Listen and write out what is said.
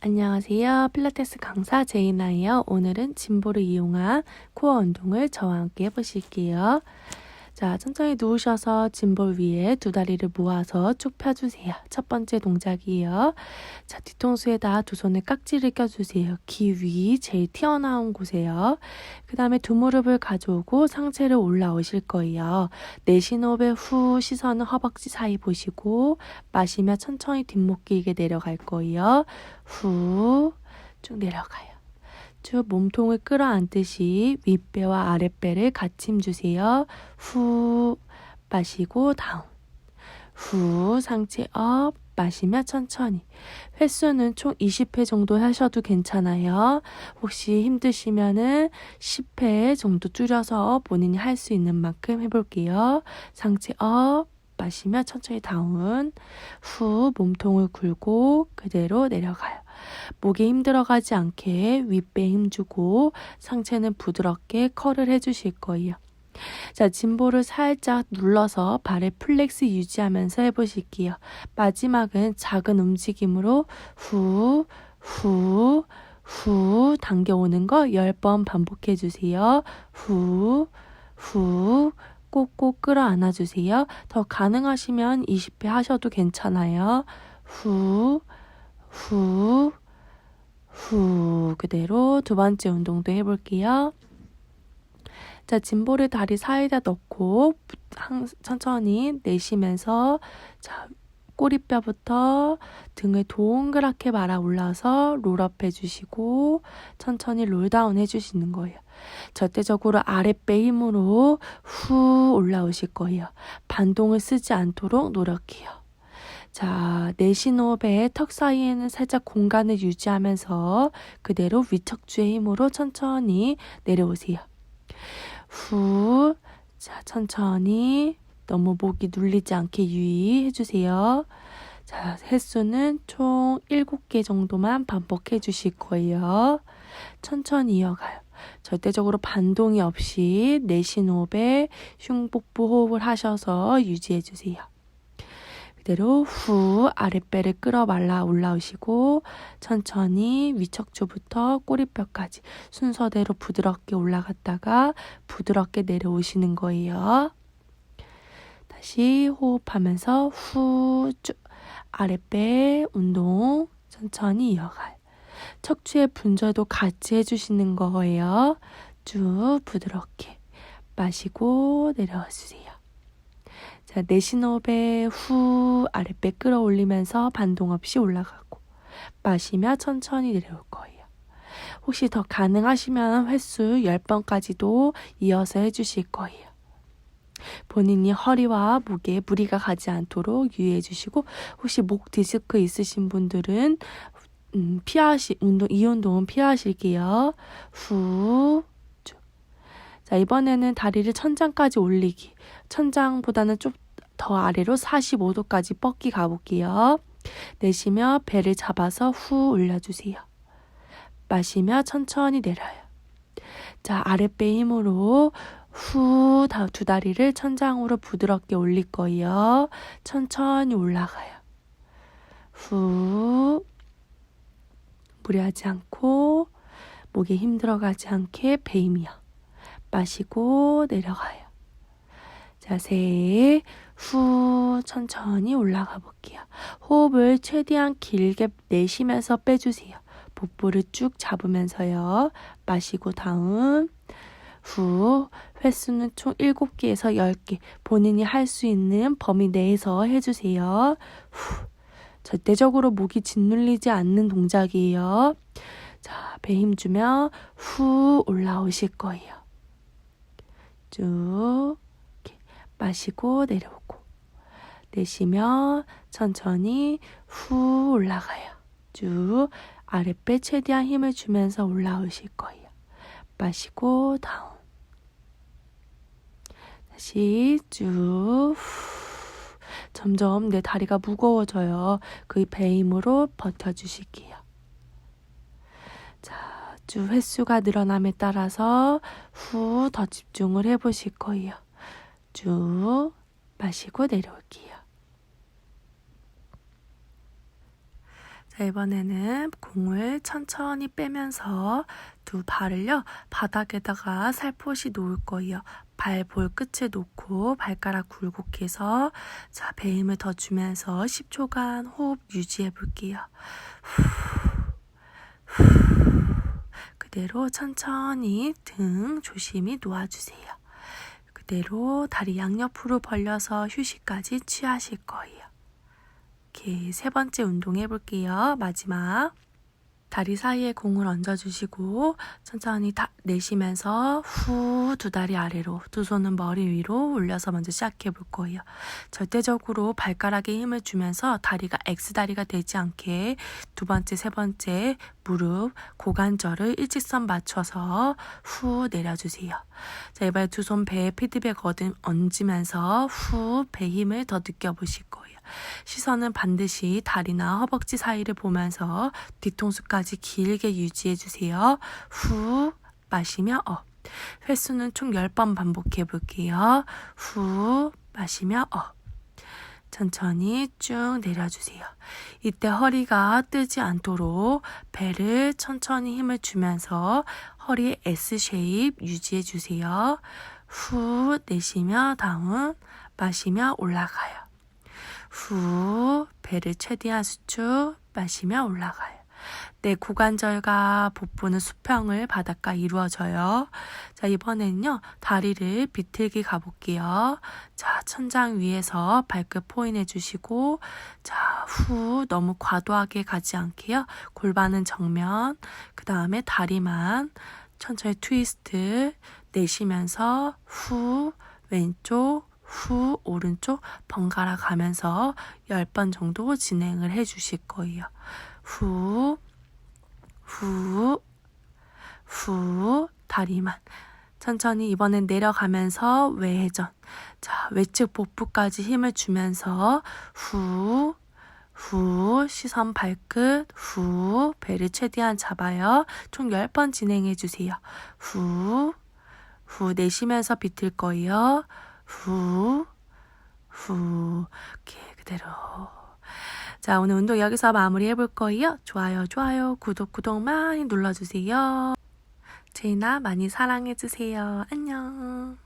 안녕하세요. 필라테스 강사 제이나예요. 오늘은 짐볼을 이용한 코어 운동을 저와 함께 해보실게요. 자, 천천히 누우셔서 짐볼 위에 두 다리를 모아서 쭉 펴주세요. 첫 번째 동작이에요. 자, 뒤통수에다 두 손을 깍지를 껴주세요. 귀 위 제일 튀어나온 곳에요. 그 다음에 두 무릎을 가져오고 상체를 올라오실 거예요. 내쉬는 호흡에 후 시선은 허벅지 사이 보시고 마시며 천천히 뒷목 길게 내려갈 거예요. 후 쭉 내려가요. 쭉 몸통을 끌어안듯이 윗배와 아랫배를 같이 힘주세요. 후 마시고 다운. 후 상체 업 마시며 천천히. 횟수는 총 20회 정도 하셔도 괜찮아요. 혹시 힘드시면은 10회 정도 줄여서 본인이 할 수 있는 만큼 해볼게요. 상체 업 마시며 천천히 다운. 후 몸통을 굴고 그대로 내려가요. 목에 힘들어가지 않게 윗배에 힘주고 상체는 부드럽게 컬을 해주실 거예요. 자, 짐볼을 살짝 눌러서 발의 플렉스 유지하면서 해보실게요. 마지막은 작은 움직임으로 후, 후, 후 당겨오는 거 10번 반복해 주세요. 후, 후, 꼭꼭 끌어 안아 주세요. 더 가능하시면 20회 하셔도 괜찮아요. 후, 후, 후, 그대로 두 번째 운동도 해볼게요. 자, 짐볼을 다리 사이다 넣고 천천히 내쉬면서 자, 꼬리뼈부터 등을 동그랗게 말아 올라서 롤업 해주시고 천천히 롤다운 해주시는 거예요. 절대적으로 아랫배 힘으로 후 올라오실 거예요. 반동을 쓰지 않도록 노력해요. 자, 내쉬는 호흡에 턱 사이에는 살짝 공간을 유지하면서 그대로 위척주의 힘으로 천천히 내려오세요. 후, 자, 천천히 너무 목이 눌리지 않게 유의해 주세요. 자, 횟수는 총 7개 정도만 반복해 주실 거예요. 천천히 이어가요. 절대적으로 반동이 없이 내쉬는 호흡에 흉복부 호흡을 하셔서 유지해 주세요. 그대로 후 아랫배를 끌어 말라 올라오시고 천천히 위척주부터 꼬리뼈까지 순서대로 부드럽게 올라갔다가 부드럽게 내려오시는 거예요. 다시 호흡하면서 후 쭉 아랫배 운동 천천히 이어가요. 척추의 분절도 같이 해주시는 거예요. 쭉 부드럽게 마시고 내려와 주세요. 자, 호흡에 후 아랫배 끌어올리면서 반동 없이 올라가고 마시며 천천히 내려올 거예요. 혹시 더 가능하시면 횟수 10번까지도 이어서 해주실 거예요. 본인이 허리와 목에 무리가 가지 않도록 유의해 주시고 혹시 목 디스크 있으신 분들은 음, 피하시 운동 이 운동은 피하실게요. 후 자, 이번에는 다리를 천장까지 올리기. 천장보다는 좀 더 아래로 45도까지 뻗기 가볼게요. 내쉬며 배를 잡아서 후 올려주세요. 마시며 천천히 내려요. 자, 아랫배 힘으로 후, 두 다리를 천장으로 부드럽게 올릴 거예요. 천천히 올라가요. 후, 무리하지 않고, 목에 힘 들어가지 않게 배 힘이요. 마시고 내려가요. 자세 후 천천히 올라가 볼게요. 호흡을 최대한 길게 내쉬면서 빼주세요. 복부를 쭉 잡으면서요. 마시고 다음 후 횟수는 총 7개에서 10개 본인이 할 수 있는 범위 내에서 해주세요. 후 절대적으로 목이 짓눌리지 않는 동작이에요. 자, 배 힘주며 후 올라오실 거예요. 쭉 마시고 내려오고 내쉬며 천천히 후 올라가요. 쭉 아랫배 최대한 힘을 주면서 올라오실 거예요. 마시고 다운 다시 쭉 점점 내 다리가 무거워져요. 그 배 힘으로 버텨주실게요. 자, 쭉 횟수가 늘어남에 따라서 후 더 집중을 해보실 거예요. 쭉 마시고 내려올게요. 자, 이번에는 공을 천천히 빼면서 두 발을요, 바닥에다가 살포시 놓을 거예요. 발볼 끝에 놓고 발가락 굴곡 해서 자, 배힘을 더 주면서 10초간 호흡 유지해 볼게요. 그대로 천천히 등 조심히 놓아주세요. 그대로 다리 양옆으로 벌려서 휴식까지 취하실 거예요. 이렇게 세 번째 운동 해볼게요. 마지막. 다리 사이에 공을 얹어주시고 천천히 다 내쉬면서 후 두 다리 아래로 두 손은 머리 위로 올려서 먼저 시작해 볼 거예요. 절대적으로 발가락에 힘을 주면서 다리가 X다리가 되지 않게 두 번째, 세 번째 무릎, 고관절을 일직선 맞춰서 후 내려주세요. 자, 이번에 두 손 배에 피드백 얹으면서 후 배 힘을 더 느껴보실 거예요. 시선은 반드시 다리나 허벅지 사이를 보면서 뒤통수까지 길게 유지해 주세요. 후 마시며 업. 횟수는 총 10번 반복해 볼게요. 후 마시며 업. 천천히 쭉 내려주세요. 이때 허리가 뜨지 않도록 배를 천천히 힘을 주면서 허리 S 쉐입 유지해 주세요. 후 내쉬며 다운 마시며 올라가요. 후 배를 최대한 수축 마시며 올라가요. 내 고관절과 복부는 수평을 바닥과 이루어져요. 자, 이번에는요, 다리를 비틀기 가볼게요. 자, 천장 위에서 발끝 포인해 주시고, 자, 후, 너무 과도하게 가지 않게요. 골반은 정면, 그 다음에 다리만 천천히 트위스트 내쉬면서 후, 왼쪽, 후, 오른쪽 번갈아 가면서 10번 정도 진행을 해 주실 거예요. 후, 후, 후, 다리만. 천천히 이번엔 내려가면서 외회전. 자, 외측 복부까지 힘을 주면서 후, 후, 시선 발끝, 후, 배를 최대한 잡아요. 총 10번 진행해 주세요. 후, 후, 내쉬면서 비틀 거예요. 후, 후, 이렇게 그대로. 자, 오늘 운동 여기서 마무리 해볼 거예요. 좋아요, 좋아요, 구독, 구독 많이 눌러주세요. 제이나 많이 사랑해주세요. 안녕.